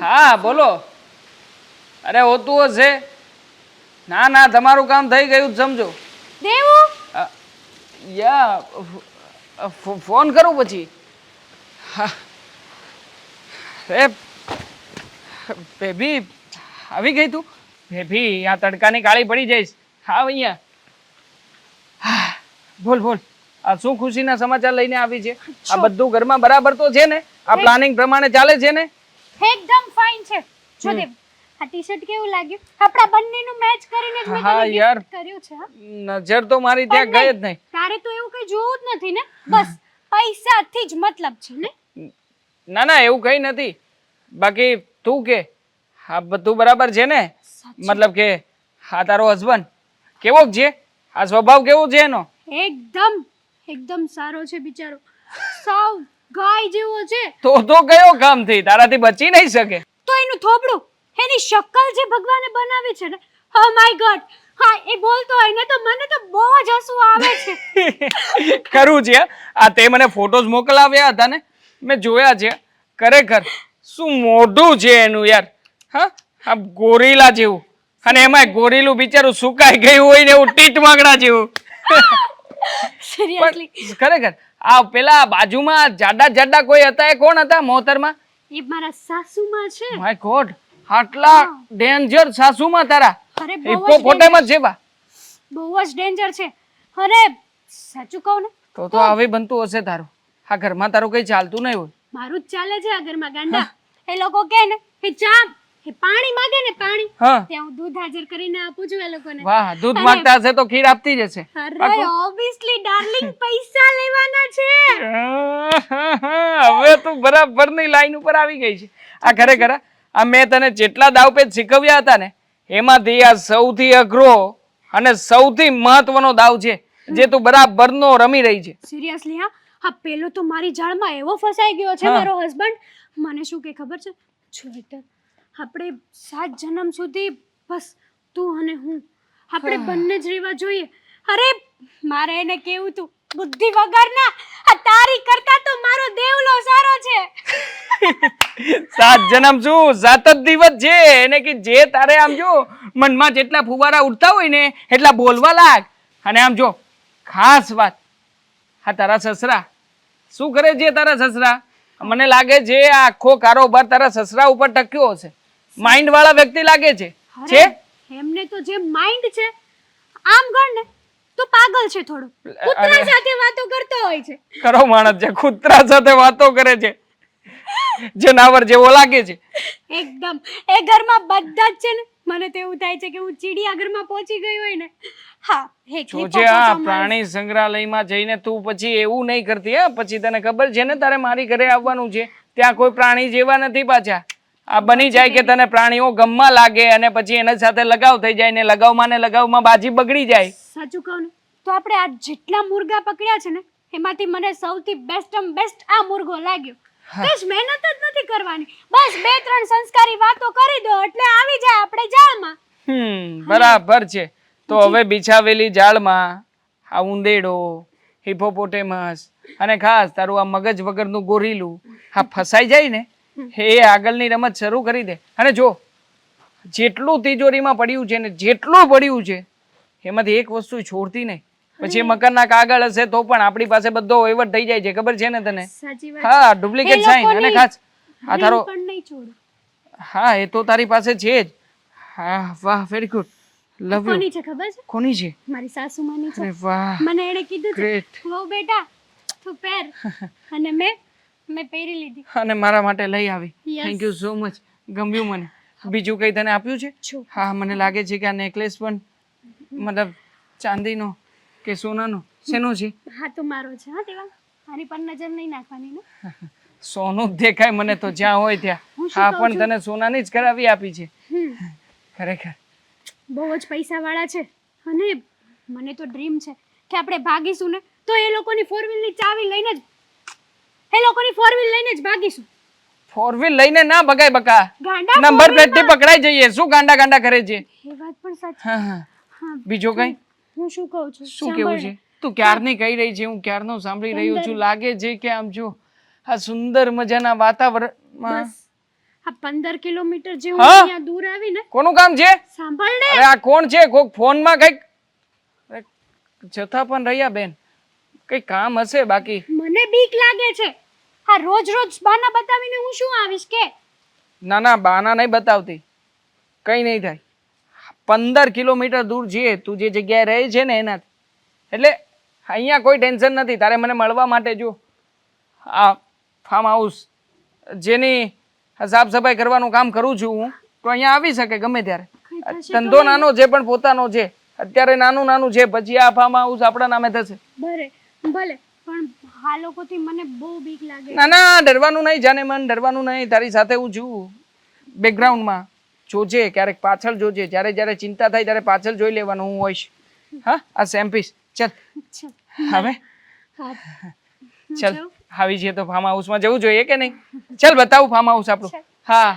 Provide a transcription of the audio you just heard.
હા બોલો. અરે હોતું હશે. ના ના તમારું કામ થઈ ગયું જ સમજો. દેવું? યા ફોન કરું પછી. હા. એ બેબી આવી ગઈ તું? બેબી આ તડકાની કાળી પડી જઈશ. હા અહીંયા. બોલ બોલ. આ શું ખુશીના સમાચાર લઈને આવી છે? આ બધું ઘરમાં બરાબર તો છે ને? આ પ્લાનિંગ પ્રમાણે ચાલે છે ને? એકદમ ફાઇન છે. જો દેવ આ ટી શર્ટ કેવું લાગ્યું? આપણા બંનેનું મેચ કરીને જ મેં હા, યાર. કર્યું છે નજર તો મારી ત્યાં ગઈ જ નહીં તારે તો એવું કઈ જોવું જ નથી ને? બસ પૈસાથી જ મતલબ છે ને? ના ના એવું કઈ નથી. બાકી તું કે આ બધું બરાબર છે ને? મતલબ કે આ તારો હસબન્ડ કેવો છે? આ સ્વભાવ કેવો છે એનો? એકદમ એકદમ સારો છે બિચારો. સાવ ગાય જેવો છે. તો તો કયો કામ થઈ તારાથી બચી નહીં શકે. તો એનું થોબડું એની શક્કલ જે ભગવાને બનાવી છે ને ઓ માય ગોડ હા એ બોલતો હોય ને તો મને તો બહુ જ હસવું આવે છે. ખરું છે આ તે મને ફોટોઝ મોકલાવ્યા હતા ને. મેં જોયા છે ખરેખર. શું મોઢું છે એનું યાર? હા આ ગોરીલા જેવું. અને એમાં ગોરીલું બિચારું સુકાઈ ગયું હોય ને એવું ટીટ માગડા જેવું. સિરિયસલી ખરેખર આ પેલા બાજુમાં જાડા જાડા કોઈ હતા એ કોણ હતા મોતરમાં? એ મારા સાસુમાં છે. માય ગોડ આટલા ડેન્જર સાસુમાં તારા? અરે હિપ્પોપોટેમસ જેવા. બહુ જ ડેન્જર છે. અરે સાચું કહું ને? તો તો હવે બનતું હશે તારું. આ ઘરમાં તારું કઈ ચાલતું નહીં હોય. મારું જ ચાલે છે આ ઘરમાં ગાંડા. એ લોકો કે ને એ ચા એ પાણી માંગે ને પાણી હા. ત્યાં હું દૂધ હાજર કરીને આપું છું એ લોકોને. વાહ દૂધ માંગતા હશે તો ખીર આપતી જ હશે. અરે ઓબવિયસલી ડાર્લિંગ પૈસા લેવાના છે. હવે તું બરાબરની લાઈન ઉપર આવી ગઈ છે. આ ખરેખર આ. મેં તને જેટલા દાવપેચ શીખવ્યા હતા ને એમાંથી આ સૌથી અઘરો અને સૌથી મહત્વનો દાવ છે જે તું બરાબરનો રમી રહી છે. સિરિયસલી હા? હા પેલો તો મારી જાળમાં એવો ફસાઈ ગયો છે મારો હસબન્ડ મને શું કે ખબર છે? જો હેતર આપણે સાત જન્મ સુધી બસ તું અને હું. આપણે બંને જ રહેવા જોઈએ. અરે મારે એને કેવું તું? બુદ્ધિ વગરના? આ તારી કરતા તો મારો દેવલો સારો છે. સાત જન્મ શું સાત જ દિવસ છે. એને કે જે તારે આમ જો મનમાં જેટલા ફુવારા ઉડતા હોય ને એટલા બોલવા લાગ. અને આમ જો ખાસ વાત. હા તારા સસરા. શું કરે છે તારા સસરા? મને લાગે છે આ આખો કારોબાર તારા સસરા ઉપર ટક્યો હશે. માઇન્ડ વાળા વ્યક્તિ લાગે છે. છે? એમને તો જે માઇન્ડ છે આમ ગણ ને તો પાગલ છે થોડો. કૂતરા સાથે વાતો કરતો હોય છે. કરો માણસ છે કૂતરા સાથે વાતો કરે છે. જનાવર જેવો લાગે છે. એકદમ. એ ઘરમાં બધા જ છે ને મને તો એવું થાય છે કે હું ચિડિયાઘરમાં પહોંચી ગઈ હોય ને. હા એક જોજે આ પ્રાણી સંગ્રહાલયમાં જઈને તું પછી એવું નહીં કરતી હે? પછી તને ખબર છે ને તારે મારી ઘરે આવવાનું છે? ત્યાં કોઈ પ્રાણી જેવા નથી પાછા. આ બની જાય કે તને પ્રાણીઓ ગમવા લાગે અને પછી એના સાથે લગાવ થઈ જાય ને લગાવમાં ને લગાવમાં બાજી બગડી જાય. સાચું કહું તો આપણે આ જેટલા મુર્ગા પકડ્યા છે ને એમાંથી મને સૌથી બેસ્ટમ બેસ્ટ આ મુર્ગો લાગ્યો. બસ મહેનત જ નથી કરવાની. બસ બે ત્રણ સંસ્કારી વાતો કરી દો એટલે આવી જાય આપણે જાળમાં. હમ બરાબર છે. તો હવે બિછાવેલી જાળમાં આ ઉંદેડો હિપોપોટેમસ અને ખાસ તારું આ મગજ વગરનું ગોરીલું આ ફસાઈ જાય ને એ આગળની રમત શરૂ કરી દે. અને જો જેટલું તિજોરીમાં પડ્યું છે ને જેટલું પડ્યું છે એમાંથી એક વસ્તુ છોડતી નહીં. પછી મકરના કાગળ હશે તો પણ આપણી પાસે બધો વહીવટ થઈ જાય છે. ખબર છે ને તને? હા ડુપ્લિકેટ એ અને ખાસ આ તારો હા એ તો તારી પાસે છે જ. હા વાહ વેરી ગુડ લવ યુ કોની છે ખબર છે? કોની છે? મારી સાસુમાની છે. અરે વાહ. મને એણે કીધું ગ્રેટ વહુ બેટા તું પહેર અને મેં મેં પહેરી લીધી. અને મારા માટે લઈ આવી. થેન્ક યુ સો મચ ગમ્યું મને. બીજું કંઈ તને આપ્યું છે? હા મને લાગે છે કે આ નેકલેસ પણ મતલબ ચાંદીનો કે સોનાનો. શેનો છે? હા તો મારો છે હા તેવા. મારી પર નજર નહીં નાખવાની ને? સોનું જ દેખાય મને તો જ્યાં હોય ત્યાં. હા પણ તને સોનાની જ કરાવી આપી છે. ખરેખર. બહુ જ પૈસાવાળા છે. અને મને તો ડ્રીમ છે કે આપણે ભાગીશું ને તો એ લોકોની ફોર વ્હીલની ચાવી લઈને જ એ લોકોની ફોર વ્હીલ લઈને જ ભાગીશું. ફોર વ્હીલ લઈને ના ભગાય બકા. ગાંડા નંબર પ્લેટથી પકડાઈ જઈએ. શું ગાંડા ગાંડા કરે છે? એ વાત પણ સાચી. હા હા. હા બીજો કઈ? હું શું કહું છું? શું કેવું છે? તું ક્યારની કહી રહી છે? હું ક્યારનો સાંભળી રહ્યો છું? લાગે છે કે આમ જો આ સુંદર મજાના વાતાવરણમાં આ પંદર કિલોમીટર જે હું. અહીંયા દૂર આવીને કોનું કામ છે? સાંભળ ને અરે આ કોણ છે? કોક ફોનમાં કંઈક જથા પણ રહ્યા બેન. કઈ કામ હશે બાકી? મને બીક લાગે છે. આ રોજ રોજ બાના બતાવીને હું શું આવીશ કે? ના ના બાના નહીં બતાવતી. કઈ નહીં થાય. પંદર કિલોમીટર દૂર જઈએ તું જે જગ્યાએ રહે છે ને એનાથી. એટલે અહીંયા કોઈ ટેન્શન નથી. તારે મને મળવા માટે જો આ ફાર્મ હાઉસ જેની સાફ સફાઈ કરવાનું કામ કરું છું હું તો અહીંયા આવી શકે ગમે ત્યારે. ધંધો નાનો છે પણ પોતાનો છે અત્યારે નાનું નાનું છે પછી આ ફાર્મ હાઉસ આપણા નામે થશે. ભલે ભલે. પણ આ લોકોથી મને બહુ બીક લાગે ના ના ડરવાનું નહીં જાને મન ડરવાનું નહીં. તારી સાથે હું છું. બેકગ્રાઉન્ડમાં જોજે ક્યારેક પાછળ જોજે. જ્યારે જ્યારે ચિંતા થાય ત્યારે પાછળ જોઈ લેવાનું હું હોઈશ. હા આ સેમ્પીસ ચલ. હવે? ચલ આવી જઈએ તો ફાર્મ હાઉસમાં જવું જોઈએ કે નહીં? ચલ બતાવું ફાર્મ હાઉસ આપણું. હા.